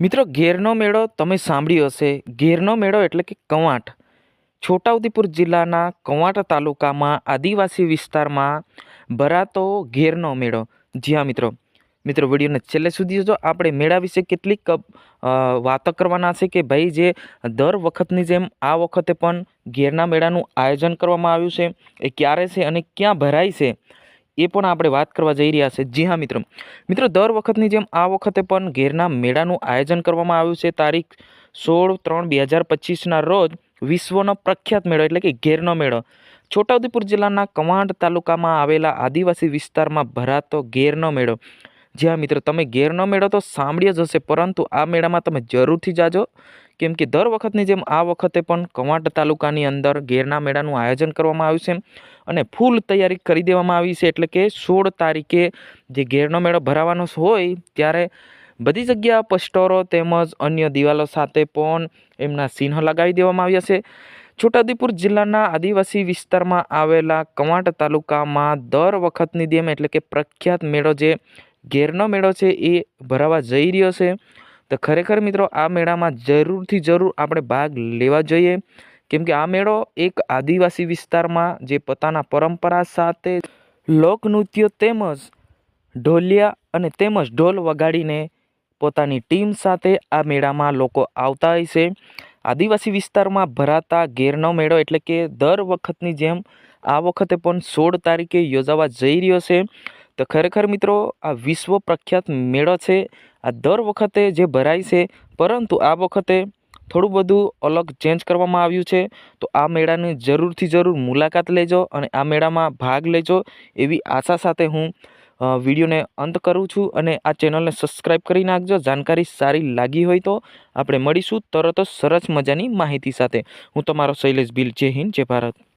મિત્રો, ઘેરનો મેળો તમે સાંભળ્યો હશે. ઘેરનો મેળો એટલે કે કવાંટ. છોટાઉદેપુર જિલ્લાના કવાંટ તાલુકામાં, આદિવાસી વિસ્તારમાં ભરાતો ઘેરનો મેળો. જી હા, મિત્રો. મિત્રો, વિડીયોને છેલ્લે સુધી જો આપણે મેળા વિશે કેટલીક વાતો કરવાના છે કે ભાઈ, જે દર વખતની જેમ આ વખતે પણ ઘેરના મેળાનું આયોજન કરવામાં આવ્યું છે. એ ક્યારે છે અને ક્યાં ભરાય છે? એ પણ આપણે વાત કરવા જઈ રહ્યા છે. જી હા, મિત્રો. મિત્રો, દર વખતની જેમ આ વખતે પણ ઘેરના મેળાનું આયોજન કરવામાં આવ્યું છે. તારીખ સોળ ત્રણ બે હજાર પચીસના રોજ વિશ્વનો પ્રખ્યાત મેળો એટલે કે ઘેરનો મેળો. છોટાઉદેપુર જિલ્લાના કવાંટ તાલુકામાં આવેલા આદિવાસી વિસ્તારમાં ભરાતો ઘેરનો મેળો. જી હા, મિત્રો, તમે ઘેરનો મેળો તો સાંભળ્યો જ હશે, પરંતુ આ મેળામાં તમે જરૂરથી જાજો. કેમ કે દર વખતની જેમ આ વખતે પણ કવાંટ તાલુકાની અંદર ઘેરના મેળાનું આયોજન કરવામાં આવ્યું છે અને ફૂલ તૈયારી કરી દેવામાં આવી છે એટલે કે સોળ તારીખે જે ઘેરનો મેળો ભરાવાનો હોય ત્યારે બધી જગ્યા પસ્ટોરો તેમજ અન્ય દિવાલો સાથે પણ એમના ચિહ્નો લગાવી દેવામાં આવ્યા છે. છોટાઉદેપુર જિલ્લાના આદિવાસી વિસ્તારમાં આવેલા કવાંટ તાલુકામાં દર વખતની જેમ એટલે કે પ્રખ્યાત મેળો જે ઘેરનો મેળો છે એ ભરાવા જઈ રહ્યો છે. તો ખરેખર મિત્રો આ મેળામાં જરૂરથી જરૂર આપણે ભાગ લેવા જોઈએ. કેમ કે આ મેળો એક આદિવાસી વિસ્તારમાં જે પોતાના પરંપરા સાથે લોકનૃત્યો તેમજ ઢોલિયા અને તેમજ ઢોલ વગાડીને પોતાની ટીમ સાથે આ મેળામાં લોકો આવતા હોય છે. આદિવાસી વિસ્તારમાં ભરાતા ઘેરનો મેળો એટલે કે દર વખતની જેમ આ વખતે પણ સોળ તારીખે યોજાવા જઈ રહ્યો છે. તો ખરેખર મિત્રો, આ વિશ્વ પ્રખ્યાત મેળો છે. આ દર વખતે જે ભરાય છે, પરંતુ આ વખતે થોડું બધું અલગ ચેન્જ કરવામાં આવ્યું છે. તો આ મેળાની જરૂરથી જરૂર મુલાકાત લેજો અને આ મેળામાં ભાગ લેજો એવી આશા સાથે હું વિડીયોને અંત કરું છું અને આ ચેનલને સબસ્ક્રાઈબ કરી નાખજો. જાણકારી સારી લાગી હોય તો આપણે મળીશું તરત જ સરસ મજાની માહિતી સાથે. હું તમારો શૈલેષ બિલ જય હિન્દ, જય ભારત.